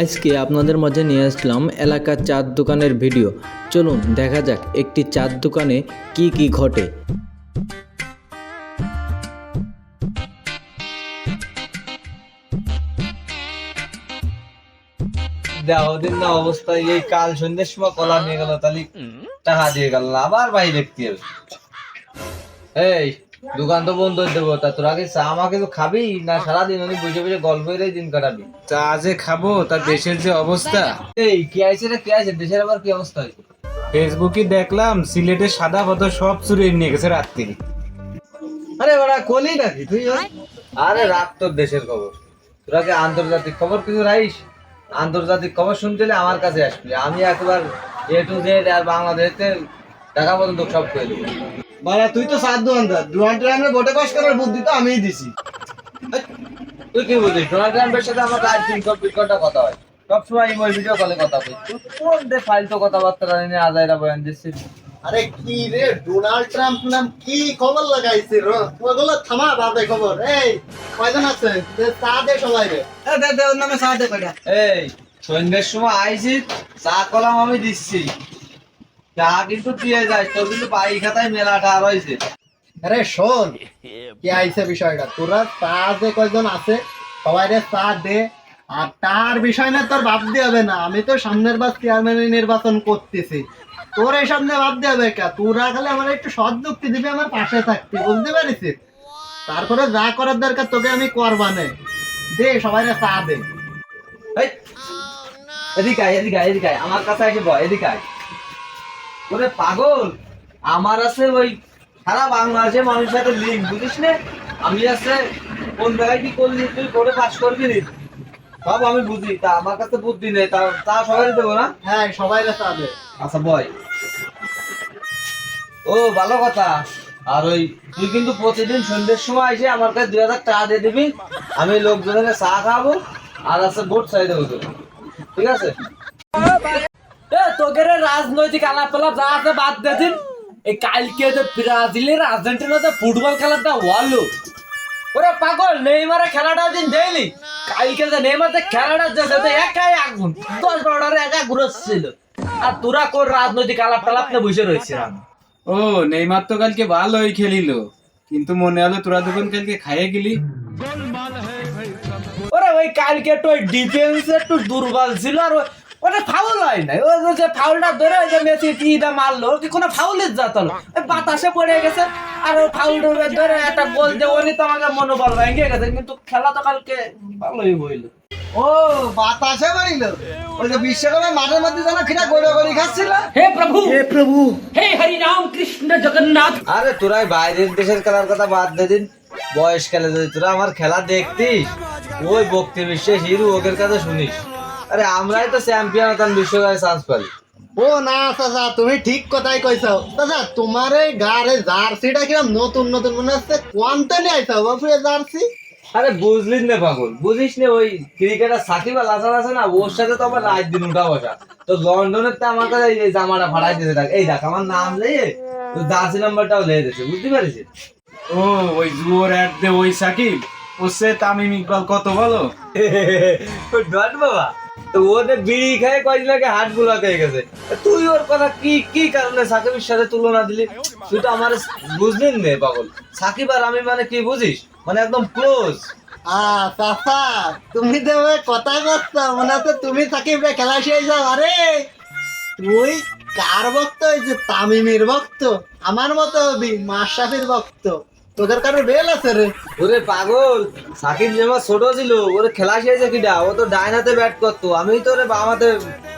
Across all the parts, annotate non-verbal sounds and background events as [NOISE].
আজকে আপনাদের মাঝে নিয়ে আসলাম এলাকার চার দোকানের ভিডিও। চলুন, দেখা যাক একটি চার দোকানে কি কি ঘটে। দেওয়া দিন না অবস্থা, এই কাল সন্ধ্যের সময় কলা নিয়ে গেল, তাহলে টাকা দিয়ে গেল আবার ভাই দেখতে এই দোকান তো বন্ধ করে দেবো তা তোরা কি চা আমাকে তো খাবি না সারাদিন আমি বুঝে বুঝে গল্প করে দিন কাটাবি? চা যে খাব তার দেশের যে অবস্থা। এই কি আছে রে কি আছে দেশের আবার কি অবস্থা হয়েছে? ফেসবুকে দেখলাম সিলেটের সাদা পাথর সব চুরি নিয়ে গেছে রাত্রি। আরে ওরা কলি নাকি তুই? আরে রাত তোর দেশের খবর। তোরা কি আন্তর্জাতিক খবর কিছু রাইস? আন্তর্জাতিক খবর শুনতে আমার কাছে আসবি। আমি একবার এ টু জেড আর বাংলাদেশে টাকা পর্যন্ত সব করে দেবো। বাড়া তুই তো সাত দোকানদার ডোনাল্ড ট্রাম্পের ভোটে পাস করার বুদ্ধি তো আমিই দিছি। তুই কি বুঝিস? ডোনাল্ড ট্রাম্পের সাথে আমার রাত চব্বিশ ঘণ্টা কথা হয়। সবসময় ইমোর ভিডিও কলে কথা বলি তুই কোন দে ফালতু কথাবার্তা নিয়ে আজাইরা বয়ান দিচ্ছিস? আরে কি রে ডোনাল্ড ট্রাম্প নাম কি খবর লাগাইছে রো? ওগুলো থামা বাপে খবর। এই কয়জন আছে? চা দে সবাই রে। দে দে ওর নামে চা দে কয়টা। এই সন্ধ্যের সময় আইছি চা কলাম আমি দিচ্ছি। চা কিন্তু দিয়ে যাস তোর কিন্তু বাড়ি খাতায় মেলাটা আর হয়েছে আরে শোন কি আইছে বিষয়টা? তোরা চা যে কয়জন আছে সবাই রে চা দে। আর তার বিষয় না তোর ভাব দিয়ে হবে না আমি তো সামনের বার চেয়ারম্যান নির্বাচন করতেছি। তোর এই সামনে ভাব দিয়ে হবে কে? তোরা খালি আমার একটু সৎ যুক্তি দিবি আমার পাশে থাকতে বুঝতে পারিস তারপরে যা করার দরকার তোকে আমি করবানে। দে সবাই রে চা দে এদিকে এদিকে এদিকে আমার কাছে এসে বয় এদিকে আয়। ওরে পাগল আমার আছে ওই সারা বাংলাদেশে মানুষের সাথে লিঙ্ক বুঝিস না আমি আছে কোন জায়গায় কি করলি তুই করে পাস করবি নি? সব আমি বুঝি তা আমার কাছে বুদ্ধি নেই তা তা সবাই দেবো না? হ্যাঁ সবাই রে আচ্ছা বয়। ও ভালো কথা। আর ওই তুই কিন্তু প্রতিদিন সন্ধ্যের সময় এসে আমার কাছে দুই হাজার টাকা দিয়ে দিবি আমি লোকজনের চা খাব আর আছে ভোট চাই দেবো। ঠিক আছে? এ তোকে রাজনৈতিক আলাপ আলাপ যা আছে বাদ দে দিন। এই কালকে যে ব্রাজিলের আর্জেন্টিনাতে ফুটবল খেলাটা হলো ওরে পাগল নেইমারে খেলাটা দিন কালকে যে নেইমার যে খেলাটা যে একাই আগুন। দশ বারোটারে একা ঘুরছিল আর তোরা কোন রাজনৈতিক আলাপ টালাপ নিয়ে বসে রয়েছিলাম ও নেইমার তো কালকে ভালোই খেলিল। কিন্তু মনে হলো তোরা দুজন কালকে খাইয়ে গেলি। ওরে ওই কালকে তো ডিফেন্স একটু দুর্বল ছিল আর ও- ওটা ফাউল হয় নাই। ওই যে ফাউলটা ধরে ওই যে মেসি টিটা মারলো কি কোনো ফাউলের জাতল বাতাসে পড়ে গেছে আর ওই ফাউল ধরে একটা গোল যে ওনি তো আমাকে মনোবল ভেঙে গেছে কিন্তু খেলা তো কালকে ভালোই হইল। ও বাতাসে মারিল? ওই যে বিশ্বকাপের মাঠের মধ্যে যেন খিটা গড়ে গড়ি খাচ্ছিল? হে প্রভু! হে প্রভু! হে হরি রাম কৃষ্ণ জগন্নাথ! আরে তোরাই বাইরের দেশের খেলার কথা বাদ দে দিন। বয়স বয়সকালে যদি তোরা আমার খেলা দেখতিস ওই বক্তি বিশ্বাস হিরু ওদের কাছে শুনিস। আরে আমরাই তো চ্যাম্পিয়ন হতাম বিশ্বকাপে চান্স পালি। ও না চাচা তুমি ঠিক কথাই কইছো। চাচা তোমার এই গারে জার্সিটা কিরম নতুন নতুন মনে হচ্ছে কোয়ান্তে নিয়ে আইছো বাপরে জার্সি আরে বুঝলিস না পাগল বুঝিস না ওই ক্রিকেটার সাকিব আল হাসান আছে না ওর সাথে তো আমার রাত দিন উঠা বসা। তো লন্ডনের তো আমার কাছে এই জামাটা ফাড়াই দিতে থাক এই দেখ আমার নাম লেগে তো জার্সি নাম্বারটাও লেগে দিয়েছে বুঝতে পারিস ও ওই জুয়োর অ্যাড দে ওই সাকিব। ওসে তামিম ইকবাল কত বলো [LAUGHS] ডট বাবা। বিড়ি খেয়ে কয়েকদিন আগে হাট হয়ে গেছে। তুই ওর কথা কি কি কারণে সাকিবের সাথে তুলনা দিলি? তুই তো আমার নে, পাগল। সাকিব আর আমি মানে কি বুঝিস? মানে একদম ক্লোজ তুমি তো কথা মনে হচ্ছে তুমি সাকিব খেলা শেষ আরে, তুই কার ভক্ত? যে তামিমের ভক্ত, আমার মতো হবি, মাশরাফির ভক্ত। তোদের কারও বেল আছে রে? ওরে পাগল সাকিব যেমন ছোট ছিল ওরে খেলা শিখেছে কিটা ও তো ডাইন হাতে ব্যাট করতো আমি তো ওরে বাম হাতে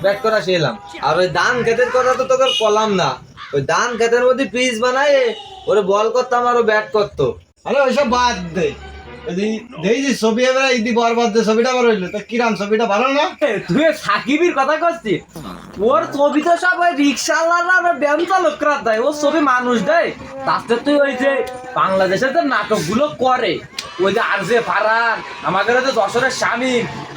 ব্যাট করা শিখলাম। আর ওই দান খেতের কথা তো তোকে কলাম না। ওই দান খেতের মধ্যে পিচ বানায় ওরে বল করতাম আর ও ব্যাট করতো। আরে ওইসব বাদ দে। দেখছি ছবি এবার ইদি বরবাদ দে ছবিটা বার হইল তা কিরাম ছবিটা ভালো না? তুই সাকিবির কথা করছিস ওর ছবি তো সব ওই রিক্সাওয়ালা আর ব্যায়াম চালকরা দেয়। ওর ছবি মানুষ দেয়। তাতে তুই ওই যে বাংলাদেশের যে নাটকগুলো করে, ওই যে আর যে ফারান, আমাদের যে যশোরের স্বামী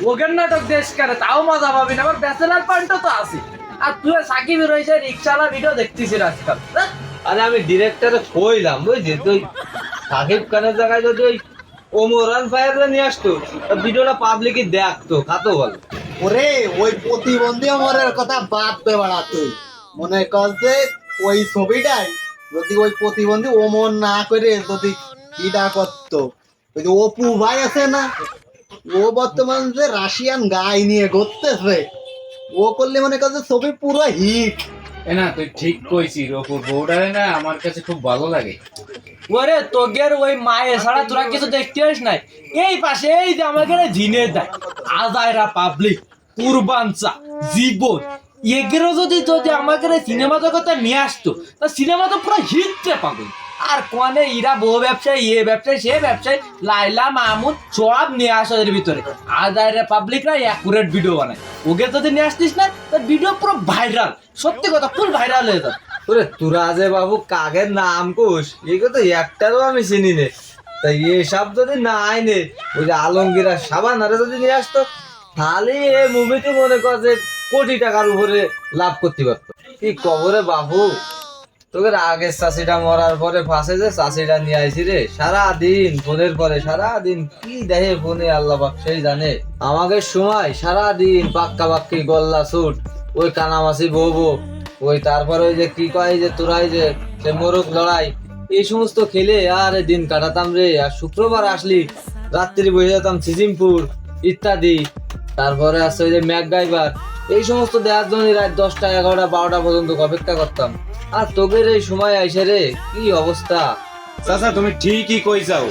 ওগের নাটক দেশ করে, তাও মজা পাবি না। আবার ব্যাচেলার পয়েন্টও তো আছে। আর তুই ওই সাকিবের ওই যে রিক্সাওয়ালা ভিডিও দেখতেছিস আজকাল। আরে আমি ডিরেক্টরে কইলাম বুঝলি? তুই সাকিব খানের জায়গায় যদি ওই ওমরান ফায়ার নিয়ে আসতো, তা ভিডিওটা পাবলিকই দেখতো খাতো বল। ওরে, ওই প্রতিবন্ধী অমরের কথা বাদ দে বাড়া তুই। মনে কর যে ওই ছবিটাই যদি ওই প্রতিবন্ধী ওমর না করে যদি ইটা করতো ওই অপু ভাই আছে না, ও বর্তমান যে রাশিয়ান গাই নিয়ে ঘুরতেছে, ও করলে মনে কর যে ছবি পুরো হিট না, তুই ঠিক কইছিস ওপর বউটারে না আমার কাছে খুব ভালো লাগে। ওরে তোগের ওই মায়ে ছাড়া তোরা কিছু দেখতে পাস নাই? এই পাশে, এই যে আমাকে জিনে দেয়। আজাইরা পাবলিক কুরবানচা, জীবন। এগুলো যদি যদি আমাকে সিনেমা জগতে নিয়ে আসতো, তা সিনেমা তো পুরো হিটে পাগল আর কোনে, ইরা বউ ব্যবসায়ী, এ ব্যবসায়ী, সে ব্যবসায়ী, লাইলা মাহমুদ সব নিয়ে আসা এর ভিতরে। আজাইরা পাবলিকরা অ্যাকুরেট ভিডিও বানায়। ওকে যদি নিয়ে আসতিস না, তো ভিডিও পুরো ভাইরাল সত্যি কথা ফুল ভাইরাল হয়ে যাবে। ওরে বাবু কাকের নাম এগুলো তো একটারও আমি চিনি নে। তাই এসব যদি না আইনে ওই যে আলমগীর আর সাবান আরে যদি নিয়ে আসতো, তাহলে এ মুভিতে মনে কর যে কোটি টাকার উপরে লাভ করতে কি কবরে বাবু? তোকে আগের চাষিটা মরার পরে ফাঁসে যে চাষিটা নিয়ে আইছি রে। সারা দিন ফোনের পরে সারা দিন কি দেখে ফোনে আল্লাহ পাক সেই জানে। আমাকে সময় সারা দিন পাক্কা পাক্কি গল্লা সুট ওই কানামাসি বউ বউ। ওই তারপরে ওই যে কি কয় যে তোরাই যে সে মোরগ লড়াই, এই সমস্ত খেলে আর দিন কাটাতাম রে। আর শুক্রবার আসলি, রাত্রি বসে যেতাম সিজিমপুর, ইত্যাদি। তারপরে আসছে ওই যে ম্যাক গাইবার এই সমস্ত দেওয়ার জন্য রাত দশটা, এগারোটা, বারোটা পর্যন্ত অপেক্ষা করতাম। আর তোদের এই সময় আইসে রে, কি অবস্থা? চাচা, তুমি ঠিকই কইছাও।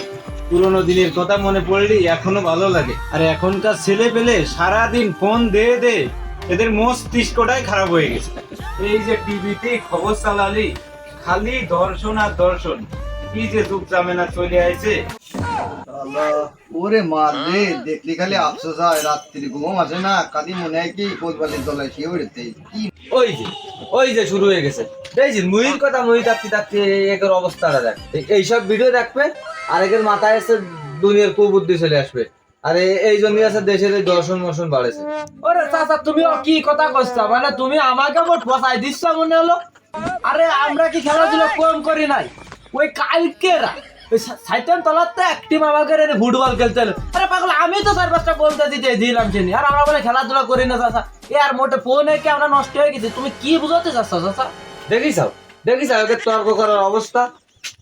পুরোনো দিনের কথা মনে পড়লি, এখনও ভালো লাগে। আর এখনকার ছেলে পেলে সারাদিন ফোন দে দে, এদের মস্তিষ্কটাই খারাপ হয়ে গেছে। এই যে টিভিতে খবর চালালি খালি দর্শন আর দর্শন। কি যে যুগ জামেনা চলে আইছে। ওরে মা রে দেখলি খালি আফসোস হয় রাত্রি ঘুম আসে না খালি মনে হয় কি কোলবালির তলায় শুয়ে উঠতে ওই যে ওই যে শুরু হয়ে গেছে। দেখছি মুহির কথা মুহি থাকতে থাকতে একের অবস্থাটা দেখ এইসব ভিডিও দেখবে আর একের মাথায় এসে দুনিয়ার কুবুদ্ধি চলে আসবে। আর এই জন্যই আছে দেশের দর্শন মর্শন বাড়েছে। ওরে চাচা তুমি কি কথা কইছো? মানে তুমি আমাকে মোট ফসাই দিচ্ছ মনে হলো? আরে আমরা কি খেলাধুলা কম করি নাই? ওই কালকেরা ওই সাইতেন তলাতে ফুটবল খেলতে আরে পাগল আমি তো চার পাঁচটা বলতে দিতে দিলাম চিনি। আর আমরা বলে খেলাধুলা করি না চাচা। এ আর মোটে ফোনে কি আমরা নষ্ট হয়ে গেছি? তুমি কি বুঝাতে চাচ্ছ চাচা? দেখিস দেখিস ওকে তর্ক করার অবস্থা।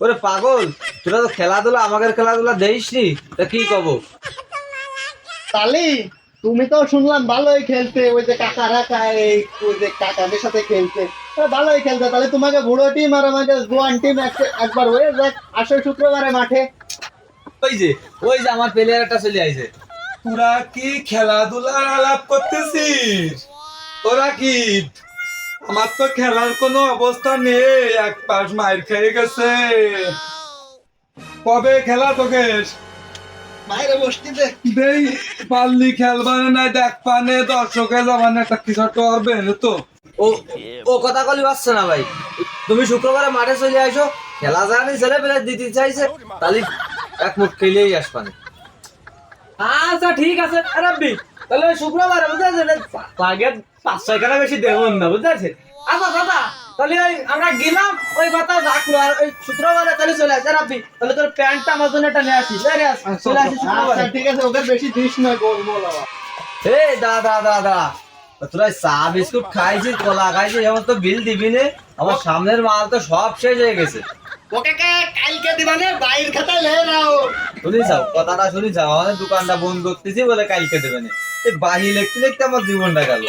ওরে পাগল তোরা তো খেলাধুলা আমাদের খেলাধুলা দেইসনি তা কি কব? তালি, তুমি তো শুনলাম ভালোই খেলতে, ওই যে কাকারা খায় এই ওই যে কাকাদের সাথে খেলতে। ভালোই খেলতে, তাহলে তোমাকে বুড়ো টিম আর আমাকে জোয়ান টিম একবার হয়ে যাক আসো শুক্রবারে মাঠে। ওই যে ওই যে আমার প্লেয়ারটা চলে আইছে। তোরা কি খেলাধুলার আলাপ করতেছিস? তোরা কি? আমার তো খেলার কোনো অবস্থা নেই, এক পাশ মায়ের খেয়ে গেছে। কবে খেলা তোকে? বাইরে বসতিতে দেই পাল্লি খেলবানে না দেখ পানে দর্শকে একটা কিছু করবে তো। ও ও কথা কলি পাচ্ছে না ভাই। তুমি শুক্রবারে মাঠে চলে আইসো খেলা জানি ছেলে পেলে দিতে চাইছে তাহলে এক মুখ খেলেই আসবানে। আচ্ছা ঠিক আছে রাব্বি তাহলে শুক্রবার বুঝতে আগে পাঁচ ছয় টাকা বেশি দেবো না বুঝতে পারছেন আচ্ছা দাদা তাহলে ওই আমরা গেলাম ওই কথা রাখল আর ওই শুক্রবারে তাহলে চলে আসে। রাব্বি তাহলে তোর প্যান্টটা আমার জন্য একটা নিয়ে আসিস। রে, চলে আসিস আচ্ছা। শুক্রবারে। ঠিক আছে ওকে বেশি দিস না গোল আবার। হে দাদা দাদা তোরা চা বিস্কুট খাইছিস কলা খাইছিস এমন তো বিল দিবি নে। আমার সামনের মাল তো সব শেষ হয়ে গেছে। ওকে কে কালকে দিবানে বাইর খাতায় লে নাও। শুনি যাও কথাটা শুনি যাও আমাদের দোকানটা বন্ধ করতেছি বলে কালকে দেবে না। এই বাহি লিখতে লিখতে আমার জীবনটা গেল।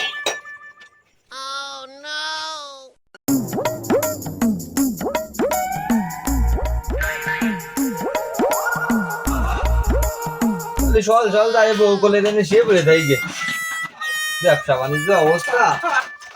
চল চল যাই বউ কোলে দেনে সে বলে যে ব্যবসা বাণিজ্য অবস্থা।